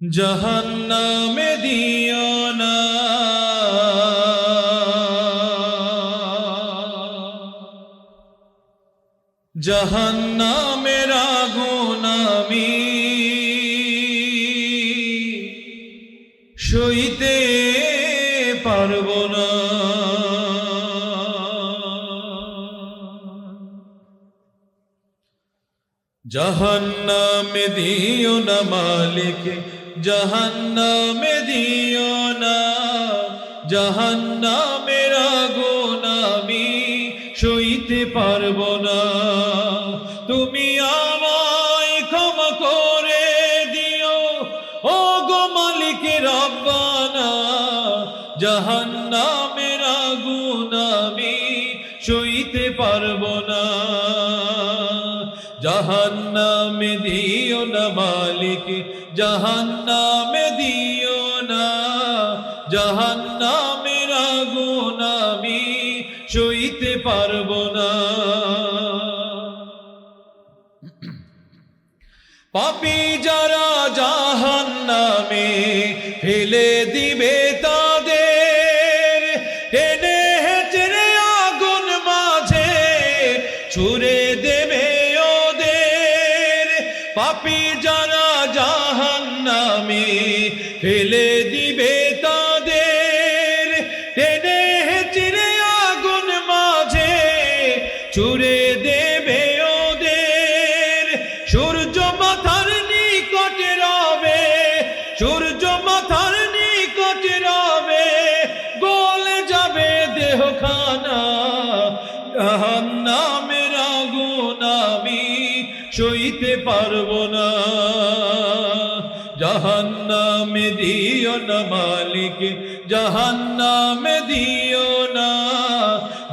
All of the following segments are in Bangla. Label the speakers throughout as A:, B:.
A: জাহান্নামে দিও না। জাহান্নামের আগুন আমি। সইতে পারব না। জাহান্নামে দিও না মালিক জাহান্নামে দিও না জাহান্নামের আগুন আমি, সইতে পারব না। তুমি আমায় ক্ষমা করে দিও ও গো মালিক রব্বানা জাহান্নামের আগুন আমি, সইতে পারব না। জাহান্নামে দিও না মালিক, জাহান্নামে দিও না। জাহান্নামের আগুন আমি, সইতে পারব না। পাপি যারা জাহান্নামে ফেলে দিবে তাদের আগুন মাঝে ছুড়ে দেবে পাপি যারা জাহান্নামে ফেলে দিবে তাদের, টেনে হেঁচড়ে আগুন মাঝে ছুড়ে দেবে ওদের। সূর্য মাথার নিকটে রবে, সূর্য মাথার নিকটে রবে, গলে যাবে দেহখানা আগুন আমি সইতে পারব না। জাহান্নামে দিও না মালিক, জাহান্নামে দিও না।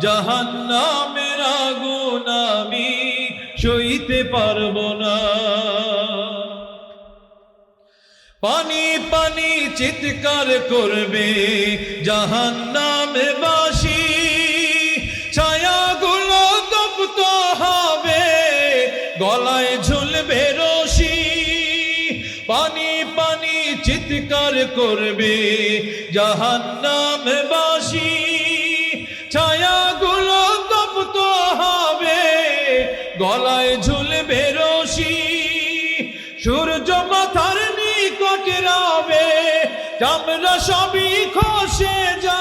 A: জাহান্নামের আগুন আমি সইতে পারব না। পানি পানি চিৎকার করবে জাহান নামে বাসি পানি পানি চিৎকার করবে জাহান নামে বাসি ছায়াগুলো তপ্ত হবে, গলায় ঝুলবে রশি। সূর্য মাথার নিকটে রবে, চামড়া সবই খসে যা